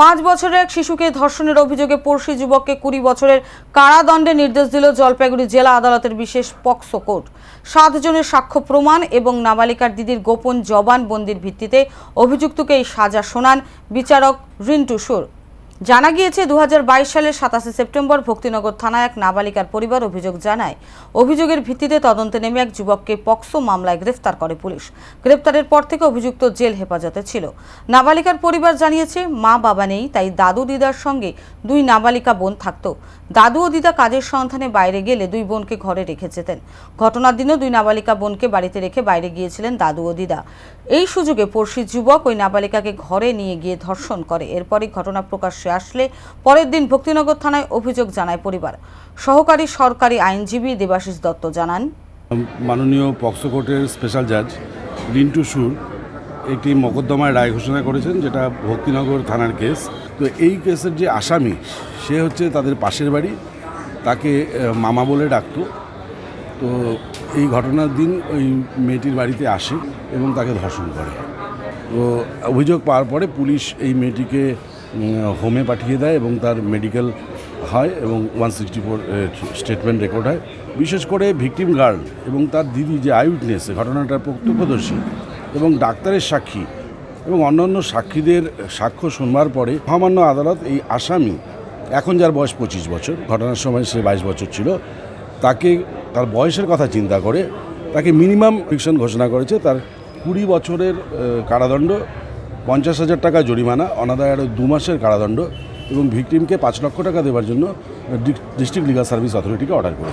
পাঁচ বছরের এক শিশুকে ধর্ষণের অভিযোগে পড়শি যুবককে কুড়ি বছরের কারাদণ্ডের নির্দেশ দিল জলপাইগুড়ি জেলা আদালতের বিশেষ পক্সো কোর্ট। সাতজনের সাক্ষ্য প্রমাণ এবং নাবালিকার দিদির গোপন জবানবন্দির ভিত্তিতে অভিযুক্তকে এই সাজা শোনান বিচারক রিন্টু সুর। জানা গিয়েছে দু হাজার বাইশ সালের সাতাশে সেপ্টেম্বর ভক্তিনগর থানায় এক নাবালিকার পরিবার অভিযোগ জানায়। অভিযোগের ভিত্তিতে তদন্তে নেমে এক যুবককে পক্সো মামলায় গ্রেফতার করে পুলিশ। গ্রেফতারের পর থেকে অভিযুক্ত জেল হেফাজতে ছিল। নাবালিকার পরিবার জানিয়েছে, মা বাবা নেই, তাই দাদু দিদার সঙ্গে দুই নাবালিকা বোন থাকত। দাদু ও দিদা কাজের সন্ধানে বাইরে গেলে দুই বোনকে ঘরে রেখে যেতেন। ঘটনার দিনও দুই নাবালিকা বোনকে বাড়িতে রেখে বাইরে গিয়েছিলেন দাদু ও দিদা। এই সুযোগে পড়শি যুবক ওই নাবালিকাকে ঘরে নিয়ে গিয়ে ধর্ষণ করে। এরপরই ঘটনা প্রকাশ্যে আসলে পরের দিন ভক্তিনগর থানায় অভিযোগ জানায় পরিবার। সহকারী সরকারি আইনজীবী দেবাশিস দত্ত জানান। মাননীয় পক্সো কোর্টের স্পেশাল জাজ রিন্টু সুর একটি মকদ্দমায় রায় ঘোষণা করেছেন, যেটা ভক্তিনগর থানার কেস। তো এই কেসের যে আসামি, সে হচ্ছে তাদের পাশের বাড়ি, তাকে মামা বলে ডাকতো। তো এই ঘটনার দিন ওই মেয়েটির বাড়িতে আসে এবং তাকে ধর্ষণ করে। তো অভিযোগ পাওয়ার পরে পুলিশ এই মেয়েটিকে হোমে পাঠিয়ে দেয় এবং তার মেডিকেল হয় এবং one sixty four statement record হয়। বিশেষ করে ভিকটিম গার্ল এবং তার দিদি যে আই উইটনেস ঘটনাটার প্রত্যক্ষদর্শী এবং ডাক্তারের সাক্ষী এবং অন্যান্য সাক্ষীদের সাক্ষ্য শুনবার পরে মহামান্য আদালত এই আসামি, এখন যার বয়স পঁচিশ বছর, ঘটনার সময় সে বাইশ বছর ছিল, তাকে, তার বয়সের কথা চিন্তা করে তাকে মিনিমাম ফিকশন ঘোষণা করেছে। তার কুড়ি বছরের কারাদণ্ড পঞ্চাশ হাজার টাকা জরিমানা, অনাদায় আরও দু মাসের কারাদণ্ড এবং ভিকটিমকে পাঁচ লক্ষ টাকা দেওয়ার জন্য ডিস্ট্রিক্ট লিগাল সার্ভিস অথরিটিকে অর্ডার করেছে।